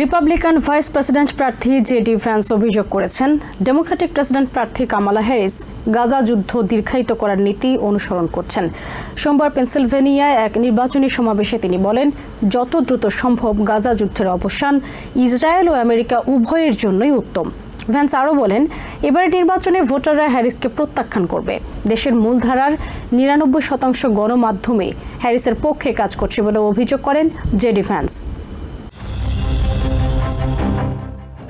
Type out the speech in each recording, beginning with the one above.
Republican vice president প্রার্থী JD Vance অভিযোগ করেছেন, ডেমোক্রেটিক প্রেসিডেন্ট প্রার্থী কামালা হ্যারিস গাজা যুদ্ধ দীর্ঘায়িত করার নীতি অনুসরণ করছেন। সোমবার পেনসিলভেনিয়ায় এক নির্বাচনী সমাবেশে তিনি বলেন, যত দ্রুত সম্ভব গাজা যুদ্ধের অবসান ইসরায়েল ও আমেরিকা উভয়ের জন্যই উত্তম। ভ্যান্স আরও বলেন, এবারের নির্বাচনে ভোটাররা হ্যারিসকে প্রত্যাখ্যান করবে। দেশের মূলধারার নিরানব্বই শতাংশ গণমাধ্যমে হ্যারিসের পক্ষে কাজ করছে বলে অভিযোগ করেন জেডি ভ্যান্স।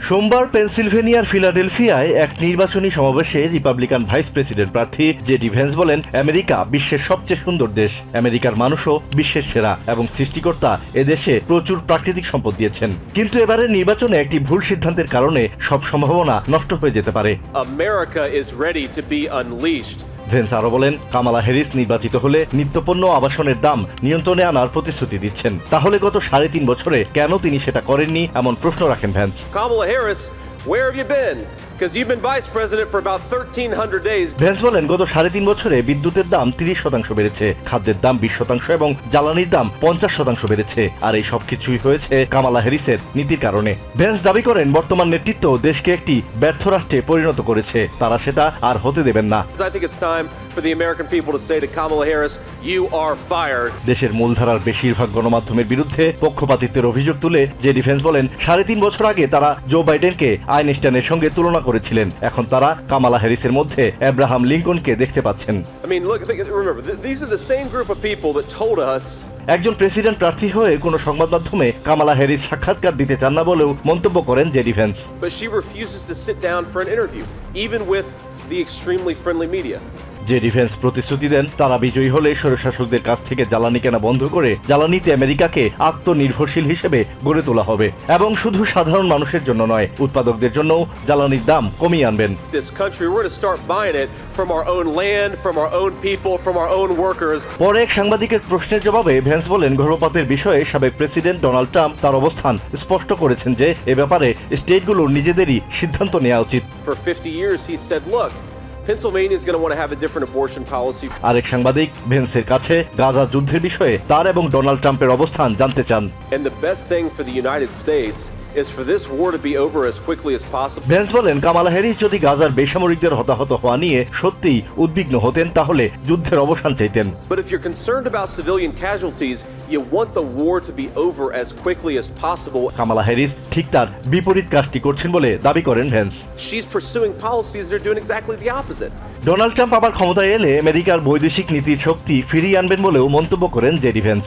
সোমবার পেনসিলভেনিয়ার ফিলাডেলফিয়ায় এক নির্বাচনী সমাবেশে রিপাবলিকান ভাইস প্রেসিডেন্ট প্রার্থী জেডি ভেন্স বলেন, আমেরিকা বিশ্বের সবচেয়ে সুন্দর দেশ। আমেরিকার মানুষও বিশ্বের সেরা এবং সৃষ্টিকর্তা এদেশে প্রচুর প্রাকৃতিক সম্পদ দিয়েছেন। কিন্তু এবারের নির্বাচনে একটি ভুল সিদ্ধান্তের কারণে সব সম্ভাবনা নষ্ট হয়ে যেতে পারে। America is ready to be unleashed. Vance আরও বলেন কামালা হ্যারিস নির্বাচিত হলে নিত্যপণ্য আবাসনের দাম নিয়ন্ত্রণে আনার প্রতিশ্রুতি দিচ্ছেন তাহলে গত সাড়ে তিন বছরে কেন তিনি সেটা করেননি এমন প্রশ্ন রাখেন Vance Kamala Harris, where have you been? Because you've been vice president for about 1,300 days. Vance বলেন গত সাড়ে তিন বছরে বিদ্যুতের দাম তিরিশ শতাংশ বেড়েছে খাদ্যের দাম বিশ শতাংশ এবং জ্বালানির দাম পঞ্চাশ শতাংশ বেড়েছে আর এই সবকিছুই হয়েছে কামালা হ্যারিসের নীতির কারণে ভ্যান্স দাবি করেন বর্তমান নেতৃত্ব দেশকে একটি ব্যর্থ রাষ্ট্রে পরিণত করেছে তারা সেটা আর হতে দেবেন না I think it's time for the American people to say to Kamala Harris, you are fired. দেশের মূলধারার বেশিরভাগ গণমাধ্যমের বিরুদ্ধে পক্ষপাতিত্বের অভিযোগ তুলে যে ডিফেন্স বলেন সাড়ে তিন বছর আগে তারা জো বাইডেনকে আইনস্টাইনের সঙ্গে তুলনা করেছিলেন এখন তারা কামালা হ্যারিসের মধ্যে আব্রাহাম লিঙ্কনকে দেখতে পাচ্ছেন একজন প্রেসিডেন্ট প্রার্থী হয়ে কোনো সংবাদ মাধ্যমে কামালা হ্যারিস সাক্ষাৎকার দিতে চান না বলেও মন্তব্য করেন J D Vance but she refuses to sit down for an interview, even with the extremely friendly media. যে ডিফেন্স প্রতিশ্রুতি দেন তারা বিজয়ী হলে স্বৈরশাসকদের কাছ থেকে জ্বালানি কেনা বন্ধ করে জ্বালানিতে আমেরিকাকে আত্মনির্ভরশীল হিসেবে গড়ে তোলা হবে। এবং শুধু সাধারণ মানুষের জন্য নয় উৎপাদকদের জন্যও জ্বালানির দাম কমিয়ে আনবেন. পরে এক সাংবাদিকের প্রশ্নের জবাবে ভ্যান্স বলেন গর্ভপাতের বিষয়ে সাবেক প্রেসিডেন্ট ডোনাল্ড ট্রাম্প তার অবস্থান স্পষ্ট করেছেন যে এ ব্যাপারে স্টেটগুলোর নিজেদেরই সিদ্ধান্ত নেওয়া উচিত। For 50 years, he said, look, Pennsylvania is going to want to have a different abortion policy. আরেক সাংবাদিক ভেন্সের কাছে গাজা যুদ্ধের বিষয়ে তার এবং ডোনাল্ড ট্রাম্পের অবস্থান জানতে চান And the best thing for the United States is for this war to be over as quickly as possible. Vance বলেন কামালা হ্যারিস যদি গাজার বেসামরিকদের হতাহত হওয়া নিয়ে সত্যিই উদ্বিগ্ন হতেন তাহলে যুদ্ধের অবসান চাইতেন But if you're concerned about civilian casualties, you want the war to be over as quickly as possible. Kamala Harris ঠিক তার বিপরীত কাজটি করছেন বলে দাবি করেন Vance She's pursuing policies that are doing exactly the opposite. Donald Trump আবার ক্ষমতায় এলে আমেরিকার বৈদেশিক নীতির শক্তি ফিরিয়ে আনবেন বলেও মন্তব্য করেন জেডি ভেন্স